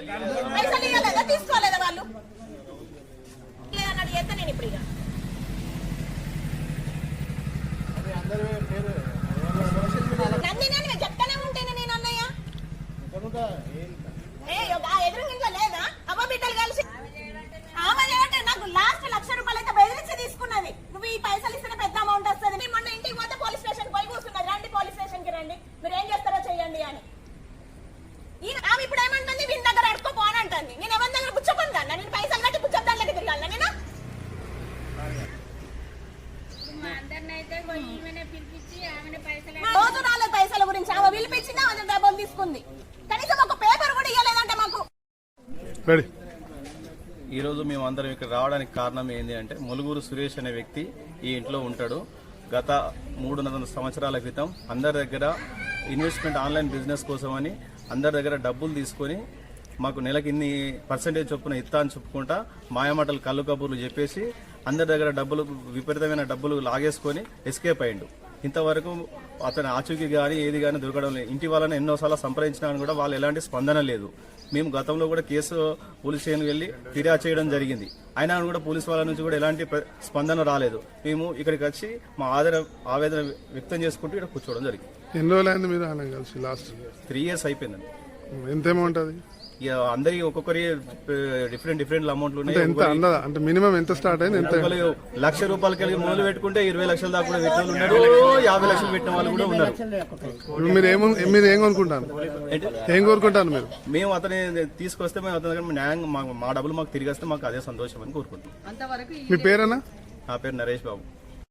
పైసలు ఇవ్వలేదా? తీసుకోలేదా వాళ్ళు? అన్నాడు చేస్తా నేను ఇప్పుడు ఇక. నన్ను నేను ఉంటేనే నేను అన్నయ్య. ఎదురు లేదా అవ్వ బిడ్డలు కలిసి రోజు రాలేదు పైసల గురించి ఆమె పిలిపించింది ఆమె డబ్బులు తీసుకుంది. కనీసం ఒక పేపర్ కూడా ఇవ్వలేదంటే మాకు. రెడీ. ఈరోజు మేము అందరం ఇక్కడ రావడానికి కారణం ఏంటి అంటే ములుగురు సురేష్ అనే వ్యక్తి ఈ ఇంట్లో ఉంటాడు. గత మూడున్నర సంవత్సరాల క్రితం అందరి దగ్గర ఇన్వెస్ట్మెంట్ ఆన్లైన్ బిజినెస్ కోసమని అందరి దగ్గర డబ్బులు తీసుకొని మాకు నెలకి ఇన్ని పర్సెంటేజ్ చొప్పున ఇస్తా అని చెప్పుకుంటా మాయమాటలు కళ్ళు కబుర్లు చెప్పేసి అందరి దగ్గర డబ్బులు విపరీతమైన డబ్బులు లాగేసుకొని ఎస్కేప్ అయ్యిండు ఇంతవరకు అతని ఆచూకీ కానీ ఏది కానీ దొరకడం లేదు. ఇంటి వాళ్ళని ఎన్నోసార్లు సంప్రదించినా కూడా వాళ్ళు ఎలాంటి స్పందన లేదు. మేము గతంలో కూడా కేసు పోలీస్ స్టేషన్కి వెళ్ళి ఫిర్యాదు చేయడం జరిగింది. అయినా కూడా పోలీస్ వాళ్ళ నుంచి కూడా ఎలాంటి స్పందన రాలేదు. మేము ఇక్కడికి వచ్చి మా ఆదర ఆవేదన వ్యక్తం చేసుకుంటూ ఇక్కడ కూర్చోవడం జరిగింది. ఎన్ని రోజులు అయింది మీరు కలిసి లాస్ట్? త్రీ ఇయర్స్ అయిపోయిందండి. ఎంత అమౌంట్ అది? ఇక అందరికి ఒక్కొక్కరి డిఫరెంట్ డిఫరెంట్ అమౌంట్లు ఉన్నాయి. అంటే ఎంత అందదా అంటే మినిమం ఎంత స్టార్ట్ అయింది? ఎంత? లక్ష రూపాయలకి వెళ్ళి మొదలు పెట్టుకుంటే ఇరవై లక్షల దాకా కూడా పెట్టిన ఉన్నారు. యాభై లక్షలు పెట్టిన వాళ్ళు కూడా ఉన్నారు. మీరు ఏమో మీరు ఏం ఏంటి? ఏం కోరుకుంటారు మీరు? మేము అతని తీసుకొస్తే మేము అతని దగ్గర మా- డబ్బులు మాకు తిరిగి వస్తే మాకు అదే సంతోషం అని కోరుకుంటున్నాం. మీ పేరేనా నా పేరు నరేష్ బాబు.